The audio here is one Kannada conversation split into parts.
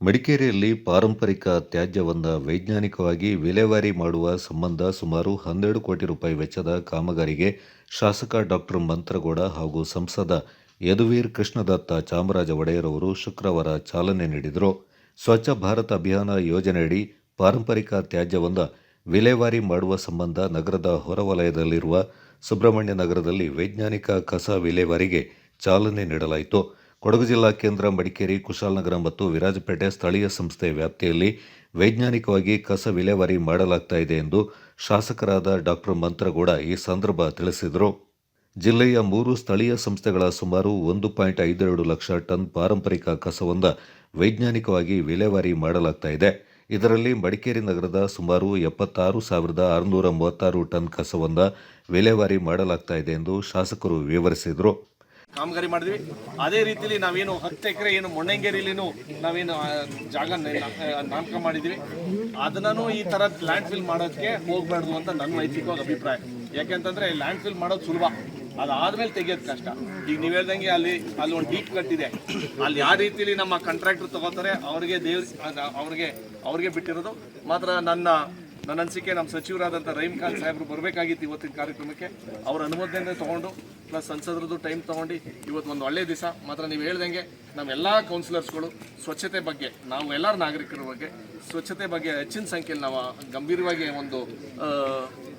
ಮಡಿಕೇರಿಯಲ್ಲಿ ಪಾರಂಪರಿಕ ತ್ಯಾಜ್ಯವನ್ನು ವೈಜ್ಞಾನಿಕವಾಗಿ ವಿಲೇವಾರಿ ಮಾಡುವ ಸಂಬಂಧ ಸುಮಾರು ಹನ್ನೆರಡು ಕೋಟಿ ರೂಪಾಯಿ ವೆಚ್ಚದ ಕಾಮಗಾರಿಗೆ ಶಾಸಕ ಡಾಕ್ಟರ್ ಮಂತ್ರಗೌಡ ಹಾಗೂ ಸಂಸದ ಯದುವೀರ್ ಕೃಷ್ಣದತ್ತ ಚಾಮರಾಜ ಒಡೆಯರ್ ಅವರು ಶುಕ್ರವಾರ ಚಾಲನೆ ನೀಡಿದರು. ಸ್ವಚ್ಛ ಭಾರತ ಅಭಿಯಾನ ಯೋಜನೆಯಡಿ ಪಾರಂಪರಿಕ ತ್ಯಾಜ್ಯವನ್ನು ವಿಲೇವಾರಿ ಮಾಡುವ ಸಂಬಂಧ ನಗರದ ಹೊರವಲಯದಲ್ಲಿರುವ ಸುಬ್ರಹ್ಮಣ್ಯ ನಗರದಲ್ಲಿ ವೈಜ್ಞಾನಿಕ ಕಸ ವಿಲೇವಾರಿಗೆ ಚಾಲನೆ ನೀಡಲಾಯಿತು. ಕೊಡಗು ಜಿಲ್ಲಾ ಕೇಂದ್ರ ಮಡಿಕೇರಿ ಕುಶಾಲನಗರ ಮತ್ತು ವಿರಾಜಪೇಟೆ ಸ್ಥಳೀಯ ಸಂಸ್ಥೆ ವ್ಯಾಪ್ತಿಯಲ್ಲಿ ವೈಜ್ಞಾನಿಕವಾಗಿ ಕಸ ವಿಲೇವಾರಿ ಮಾಡಲಾಗ್ತಾ ಇದೆ ಎಂದು ಶಾಸಕರಾದ ಡಾಕ್ಟರ್ ಮಂತ್ರಗೌಡ ಈ ಸಂದರ್ಭ ತಿಳಿಸಿದರು. ಜಿಲ್ಲೆಯ ಮೂರು ಸ್ಥಳೀಯ ಸಂಸ್ಥೆಗಳ ಸುಮಾರು ಒಂದು ಪಾಯಿಂಟ್ ಐದೆರಡು ಲಕ್ಷ ಟನ್ ಪಾರಂಪರಿಕ ಕಸವೊಂದ ವೈಜ್ಞಾನಿಕವಾಗಿ ವಿಲೇವಾರಿ ಮಾಡಲಾಗ್ತಾ ಇದೆ. ಇದರಲ್ಲಿ ಮಡಿಕೇರಿ ನಗರದ ಸುಮಾರು ಎಪ್ಪತ್ತಾರು ಸಾವಿರದ ಆರುನೂರ ಮೂವತ್ತಾರು ಟನ್ ಕಸವೊಂದ ವಿಲೇವಾರಿ ಮಾಡಲಾಗ್ತಾ ಇದೆ ಎಂದು ಶಾಸಕರು ವಿವರಿಸಿದರು. ಕಾಮಗಾರಿ ಮಾಡಿದ್ವಿ. ಅದೇ ರೀತಿಲಿ ನಾವೇನು ಹತ್ತು ಎಕರೆ ಏನು ಮೊಣ್ಣಂಗೇರಿಲಿನೂ ನಾವೇನು ಜಾಗ ನಾಮಕ ಮಾಡಿದ್ವಿ. ಅದನ್ನೂ ಈ ತರ ಲ್ಯಾಂಡ್ ಫಿಲ್ ಮಾಡೋದಕ್ಕೆ ಹೋಗ್ಬಾರ್ದು ಅಂತ ನನ್ನ ವೈಯಕ್ತಿಕವಾಗಿ ಅಭಿಪ್ರಾಯ. ಯಾಕೆಂತಂದ್ರೆ ಲ್ಯಾಂಡ್ ಫಿಲ್ ಮಾಡೋದು ಸುಲಭ. ಅದಾದ್ಮೇಲೆ ತೆಗಿಯೋದು ಕಷ್ಟ. ಈಗ ನೀವು ಹೇಳ್ದಂಗೆ ಅಲ್ಲಿ ಅಲ್ಲಿ ಒಂದು ಡೀಪ್ ಕಟ್ ಇದೆ. ಅಲ್ಲಿ ಯಾವ ರೀತಿಲಿ ನಮ್ಮ ಕಾಂಟ್ರಾಕ್ಟರ್ ತಗೋತಾರೆ, ಅವ್ರಿಗೆ ದೇವ್ರ ಅವ್ರಿಗೆ ಅವ್ರಿಗೆ ಬಿಟ್ಟಿರೋದು. ಮಾತ್ರ ನನ್ನ ನನ್ನ ಅನಿಸಿಕೆ ನಮ್ಮ ಸಚಿವರಾದಂಥ ರಹೀಮ್ ಖಾನ್ ಸಾಹೇಬರು ಬರಬೇಕಾಗಿತ್ತು ಇವತ್ತಿನ ಕಾರ್ಯಕ್ರಮಕ್ಕೆ. ಅವರ ಅನುಮೋದನೆ ತೊಗೊಂಡು, ಪ್ಲಸ್ ಸಂಸದರದ್ದು ಟೈಮ್ ತೊಗೊಂಡು ಇವತ್ತು ಒಂದು ಒಳ್ಳೆಯ ದಿವಸ. ಮಾತ್ರ ನೀವು ಹೇಳ್ದಂಗೆ ನಮ್ಮೆಲ್ಲ ಕೌನ್ಸಿಲರ್ಸ್ಗಳು ಸ್ವಚ್ಛತೆ ಬಗ್ಗೆ, ನಾವು ಎಲ್ಲರ ನಾಗರಿಕರ ಬಗ್ಗೆ ಸ್ವಚ್ಛತೆ ಬಗ್ಗೆ ಹೆಚ್ಚಿನ ಸಂಖ್ಯೆಯಲ್ಲಿ ನಾವು ಗಂಭೀರವಾಗಿ ಒಂದು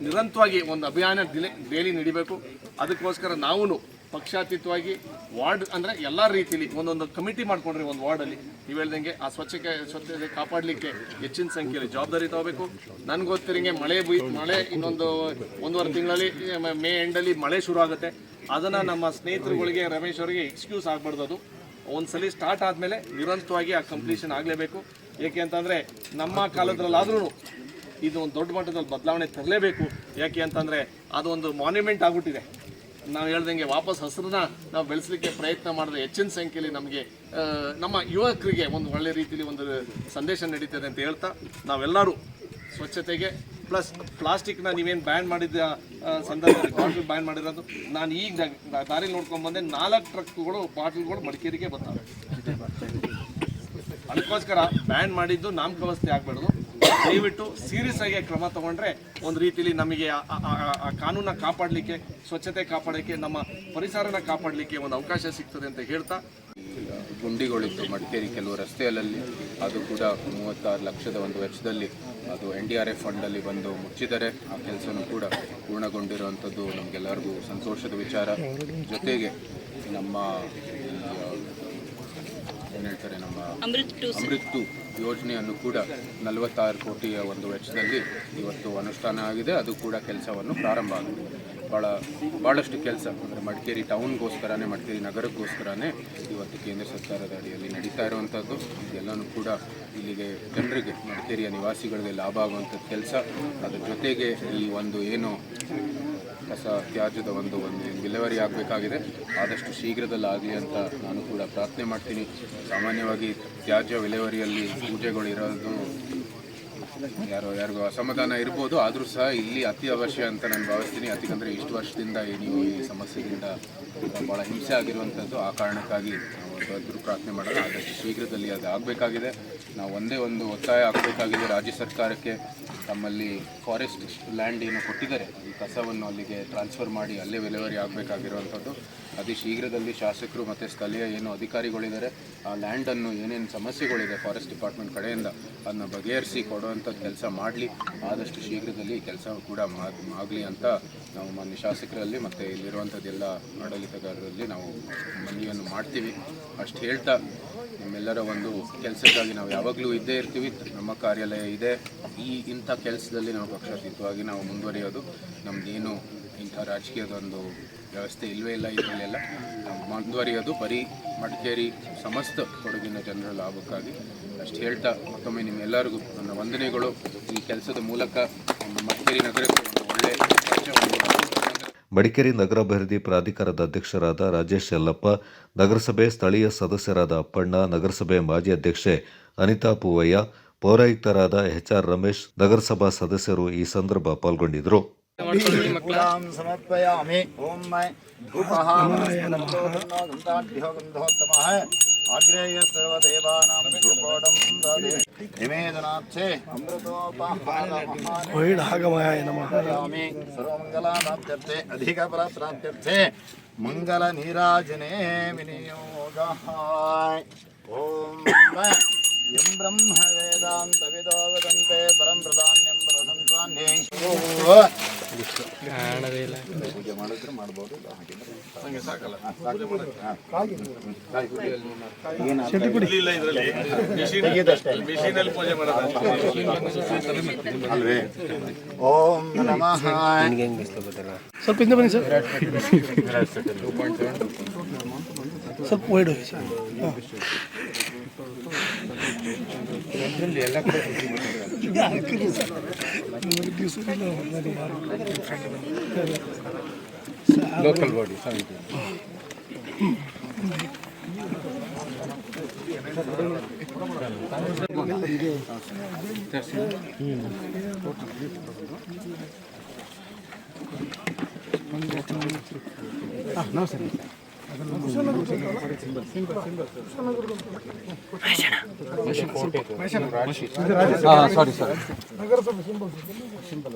ನಿರಂತರವಾಗಿ ಒಂದು ಅಭಿಯಾನ ದಿನ ಡೈಲಿ ನಡಿಬೇಕು. ಅದಕ್ಕೋಸ್ಕರ ನಾವು ಪಕ್ಷಾತೀತವಾಗಿ ವಾರ್ಡ್ ಅಂದರೆ ಎಲ್ಲ ರೀತಿಲಿ ಒಂದೊಂದು ಕಮಿಟಿ ಮಾಡಿಕೊಂಡ್ರಿ ಒಂದು ವಾರ್ಡಲ್ಲಿ. ನೀವು ಹೇಳ್ದಂಗೆ ಆ ಸ್ವಚ್ಛತೆ ಸ್ವಚ್ಛತೆ ಕಾಪಾಡಲಿಕ್ಕೆ ಹೆಚ್ಚಿನ ಸಂಖ್ಯೆಯಲ್ಲಿ ಜವಾಬ್ದಾರಿ ತಗೋಬೇಕು. ನನಗೆ ಗೊತ್ತಿರಂಗೆ ಮಳೆ ಬುಯ್ ಮಳೆ ಇನ್ನೊಂದು ಒಂದೂವರೆ ತಿಂಗಳಲ್ಲಿ, ಮ- ಎಂಡಲ್ಲಿ ಮಳೆ ಶುರು ಆಗುತ್ತೆ. ಅದನ್ನು ನಮ್ಮ ಸ್ನೇಹಿತರುಗಳಿಗೆ, ರಮೇಶ್ ಅವರಿಗೆ ಎಕ್ಸ್ಕ್ಯೂಸ್ ಆಗಬಾರ್ದು ಅದು. ಒಂದ್ಸಲಿ ಸ್ಟಾರ್ಟ್ ಆದಮೇಲೆ ನಿರಂತರವಾಗಿ ಆ ಕಂಪ್ಲೀಷನ್ ಆಗಲೇಬೇಕು. ಏಕೆ ಅಂತಂದರೆ ನಮ್ಮ ಕಾಲದ್ರಲ್ಲಾದ್ರೂ ಇದು ಒಂದು ದೊಡ್ಡ ಮಟ್ಟದಲ್ಲಿ ಬದಲಾವಣೆ ತರಲೇಬೇಕು. ಯಾಕೆ ಅಂತಂದರೆ ಅದು ಒಂದು ಮಾನ್ಯುಮೆಂಟ್ ಆಗ್ಬಿಟ್ಟಿದೆ. ನಾವು ಹೇಳ್ದಂಗೆ ವಾಪಸ್ ಹಸಿರನ್ನ ನಾವು ಬೆಳೆಸಲಿಕ್ಕೆ ಪ್ರಯತ್ನ ಮಾಡಿದ್ರೆ ಹೆಚ್ಚಿನ ಸಂಖ್ಯೆಯಲ್ಲಿ ನಮಗೆ ನಮ್ಮ ಯುವಕರಿಗೆ ಒಂದು ಒಳ್ಳೆ ರೀತಿಯಲ್ಲಿ ಒಂದು ಸಂದೇಶ ನಡೀತದೆ ಅಂತ ಹೇಳ್ತಾ ನಾವೆಲ್ಲರೂ ಸ್ವಚ್ಛತೆಗೆ ಪ್ಲಸ್ ಪ್ಲಾಸ್ಟಿಕ್ನ ನೀವೇನು ಬ್ಯಾನ್ ಮಾಡಿದ ಸಂದರ್ಭದಲ್ಲಿ ಬ್ಯಾನ್ ಮಾಡಿರೋದು, ನಾನು ಈಗ ದಾರಿಲಿ ದಾರಿ ನೋಡ್ಕೊಂಡು ಬಂದೆ, ನಾಲ್ಕು ಟ್ರಕ್ಗಳು, ಬಾಟಲ್ಗಳು ಮಡಿಕೇರಿಗೆ ಬರ್ತವೆ. ಅದಕ್ಕೋಸ್ಕರ ಬ್ಯಾನ್ ಮಾಡಿದ್ದು ನಾಮಕಾವಸ್ಥೆ ಆಗಬಾರ್ದು. ದಯವಿಟ್ಟು ಸೀರಿಯಸ್ ಆಗಿ ಕ್ರಮ ತಗೊಂಡ್ರೆ ಒಂದು ರೀತಿಯಲ್ಲಿ ನಮಗೆ ಕಾನೂನ ಕಾಪಾಡಲಿಕ್ಕೆ, ಸ್ವಚ್ಛತೆ ಕಾಪಾಡಲಿಕ್ಕೆ, ನಮ್ಮ ಪರಿಸರನ ಕಾಪಾಡಲಿಕ್ಕೆ ಒಂದು ಅವಕಾಶ ಸಿಗ್ತದೆ ಅಂತ ಹೇಳ್ತಾ. ಗುಂಡಿಗಳಿತ್ತು, ಮಡಿಕೇರಿ ಕೆಲವು ರಸ್ತೆಯಲ್ಲಿ ಅದು ಕೂಡ ಮೂವತ್ತಾರು ಲಕ್ಷದ ಒಂದು ವೆಚ್ಚದಲ್ಲಿ ಅದು ಎನ್ ಡಿ ಆರ್ ಎಫ್ ಫಂಡಲ್ಲಿ ಬಂದು ಮುಚ್ಚಿದರೆ ಆ ಕೆಲಸನೂ ಕೂಡ ಪೂರ್ಣಗೊಂಡಿರುವಂಥದ್ದು ನಮಗೆಲ್ಲರಿಗೂ ಸಂತೋಷದ ವಿಚಾರ. ಜೊತೆಗೆ ನಮ್ಮ ಏನು ಹೇಳ್ತಾರೆ ನಮ್ಮ ಅಮೃತ್ ಟು ಯೋಜನೆಯನ್ನು ಕೂಡ ನಲವತ್ತಾರು ಕೋಟಿಯ ಒಂದು ವೆಚ್ಚದಲ್ಲಿ ಇವತ್ತು ಅನುಷ್ಠಾನ ಆಗಿದೆ. ಅದು ಕೂಡ ಕೆಲಸವನ್ನು ಪ್ರಾರಂಭ ಆಗಿದೆ. ಭಾಳ ಭಾಳಷ್ಟು ಕೆಲಸ ಅಂದರೆ ಮಡಿಕೇರಿ ಟೌನ್ಗೋಸ್ಕರನೇ ಮಡಿಕೇರಿ ನಗರಕ್ಕೋಸ್ಕರನೇ ಇವತ್ತು ಕೇಂದ್ರ ಸರ್ಕಾರದ ಅಡಿಯಲ್ಲಿ ನಡೀತಾ ಇರುವಂಥದ್ದು. ಎಲ್ಲನೂ ಕೂಡ ಇಲ್ಲಿಗೆ ಜನರಿಗೆ ಮಡಿಕೇರಿಯ ನಿವಾಸಿಗಳಿಗೆ ಲಾಭ ಆಗುವಂಥದ್ದು ಕೆಲಸ. ಅದರ ಜೊತೆಗೆ ಈ ಒಂದು ಏನು ಕಸ ತ್ಯಾಜ್ಯದ ಒಂದು ಒಂದು ವಿಲೇವಾರಿ ಆಗಬೇಕಾಗಿದೆ. ಆದಷ್ಟು ಶೀಘ್ರದಲ್ಲಿ ಆಗಲಿ ಅಂತ ನಾನು ಕೂಡ ಪ್ರಾರ್ಥನೆ ಮಾಡ್ತೀನಿ. ಸಾಮಾನ್ಯವಾಗಿ ತ್ಯಾಜ್ಯ ವಿಲೇವಾರಿಯಲ್ಲಿ ಪೂಜೆಗಳು ಇರೋದು ಯಾರೋ, ಯಾರಿಗೂ ಅಸಮಾಧಾನ ಇರ್ಬೋದು, ಆದರೂ ಸಹ ಇಲ್ಲಿ ಅತಿ ಅವಶ್ಯ ಅಂತ ನಾನು ಭಾವಿಸ್ತೀನಿ. ಯಾಕಂದರೆ ಇಷ್ಟು ವರ್ಷದಿಂದ ನೀವು ಈ ಸಮಸ್ಯೆಯಿಂದ ಭಾಳ ಹಿಂಸೆ ಆಗಿರುವಂಥದ್ದು ಆ ಕಾರಣಕ್ಕಾಗಿ ದೊಡ್ಡ ಪ್ರಾರ್ಥನೆ ಮಾಡೋಣ. ಆದಷ್ಟು ಶೀಘ್ರದಲ್ಲಿ ಅದು ಆಗಬೇಕಾಗಿದೆ. ನಾವು ಒಂದೇ ಒಂದು ಒತ್ತಾಯ ಆಗಬೇಕಾಗಿದೆ ರಾಜ್ಯ ಸರ್ಕಾರಕ್ಕೆ ತಮ್ಮಲ್ಲಿ ಫಾರೆಸ್ಟ್ ಲ್ಯಾಂಡ್ ಏನು ಕೊಟ್ಟಿದ್ದಾರೆ, ಈ ಕಸವನ್ನು ಅಲ್ಲಿಗೆ ಟ್ರಾನ್ಸ್ಫರ್ ಮಾಡಿ ಅಲ್ಲೇ ವಿಲೇವರಿ ಆಗಬೇಕಾಗಿರುವಂಥದ್ದು. ಅತಿ ಶೀಘ್ರದಲ್ಲಿ ಶಾಸಕರು ಮತ್ತು ಸ್ಥಳೀಯ ಏನು ಅಧಿಕಾರಿಗಳಿದ್ದಾರೆ, ಆ ಲ್ಯಾಂಡನ್ನು ಏನೇನು ಸಮಸ್ಯೆಗಳಿದೆ ಫಾರೆಸ್ಟ್ ಡಿಪಾರ್ಟ್ಮೆಂಟ್ ಕಡೆಯಿಂದ ಅದನ್ನು ಬಗೆಹರಿಸಿ ಕೊಡುವಂಥದ್ದು ಕೆಲಸ ಮಾಡಲಿ. ಆದಷ್ಟು ಶೀಘ್ರದಲ್ಲಿ ಕೆಲಸ ಕೂಡ ಆಗಲಿ ಅಂತ ನಾವು ಮಾನ್ಯ ಶಾಸಕರಲ್ಲಿ ಮತ್ತು ಇಲ್ಲಿರುವಂಥದ್ದೆಲ್ಲ ಆಡಳಿತಗಾರರಲ್ಲಿ ನಾವು ಮನವಿಯನ್ನು ಮಾಡ್ತೀವಿ. ಅಷ್ಟು ಹೇಳ್ತಾ ನಿಮ್ಮೆಲ್ಲರ ಒಂದು ಕೆಲಸಕ್ಕಾಗಿ ನಾವು ಯಾವಾಗಲೂ ಇದ್ದೇ ಇರ್ತೀವಿ. ನಮ್ಮ ಕಾರ್ಯಾಲಯ ಇದೆ. ಈ ಇಂಥ ಕೆಲಸದಲ್ಲಿ ನಾವು ಪಕ್ಷಾತೀತವಾಗಿ ನಾವು ಮುಂದುವರಿಯೋದು. ನಮ್ಮದೇನು ಇಂಥ ರಾಜಕೀಯದ ಒಂದು ವ್ಯವಸ್ಥೆ ಇಲ್ಲವೇ ಇಲ್ಲ ಇದರಲ್ಲೆಲ್ಲ ನಾವು ಮುಂದುವರಿಯೋದು. ಬರೀ ಮಡಿಕೇರಿ ಸಮಸ್ತ ಕೊಡಗಿನ ಜನರ ಲಾಭಕ್ಕಾಗಿ ಅಷ್ಟು ಹೇಳ್ತಾ ಮತ್ತೊಮ್ಮೆ ನಿಮ್ಮೆಲ್ಲರಿಗೂ ನನ್ನ ವಂದನೆಗಳು. ಈ ಕೆಲಸದ ಮೂಲಕ ನಮ್ಮ ಮಡಿಕೇರಿ ನಗರಕ್ಕೆ ಮಡಿಕೇರಿ ನಗರಾಭಿವೃದ್ಧಿ ಪ್ರಾಧಿಕಾರದ ಅಧ್ಯಕ್ಷರಾದ ರಾಜೇಶ್ ಯಲ್ಲಪ್ಪ ನಗರಸಭೆ ಸ್ಥಳೀಯ ಸದಸ್ಯರಾದ ಅಪ್ಪಣ್ಣ ನಗರಸಭೆ ಮಾಜಿ ಅಧ್ಯಕ್ಷೆ ಅನಿತಾ ಪೂವಯ್ಯ ಪೌರಾಯುಕ್ತರಾದ ಎಚ್ ಆರ್ ರಮೇಶ್ ನಗರಸಭಾ ಸದಸ್ಯರು ಈ ಸಂದರ್ಭ ಪಾಲ್ಗೊಂಡಿದ್ದರು వైఢాగమాయ నమామి సర్వమంగళానాప్త్యర్థే అధికఫలప్రాప్త్యర్థే మంగళ నీరాజనే వినియోగాయ ఓం ఎం బ్రహ్మ వేదాంత విదో వదంతే పరం ప్రధాన్యం ప్రసంసాన్యే ಅಧಿಕ ಇಲ್ಲ. ಪೂಜೆ ಮಾಡಿದ್ರೆ ಮಾಡ್ಬೋದು ಇಲ್ಲ ಹಾಗಿದ್ರೆ ಸಾಕಲ್ಲ. ಅಲ್ವೇ? ಓಂ ನಮಃ. ಸ್ವಲ್ಪ ಹಿಂದೆ ಬನ್ನಿ ಸರ್. ಸ್ವಲ್ಪ wide local body Ah, no, sir. నగరసభ సింబల్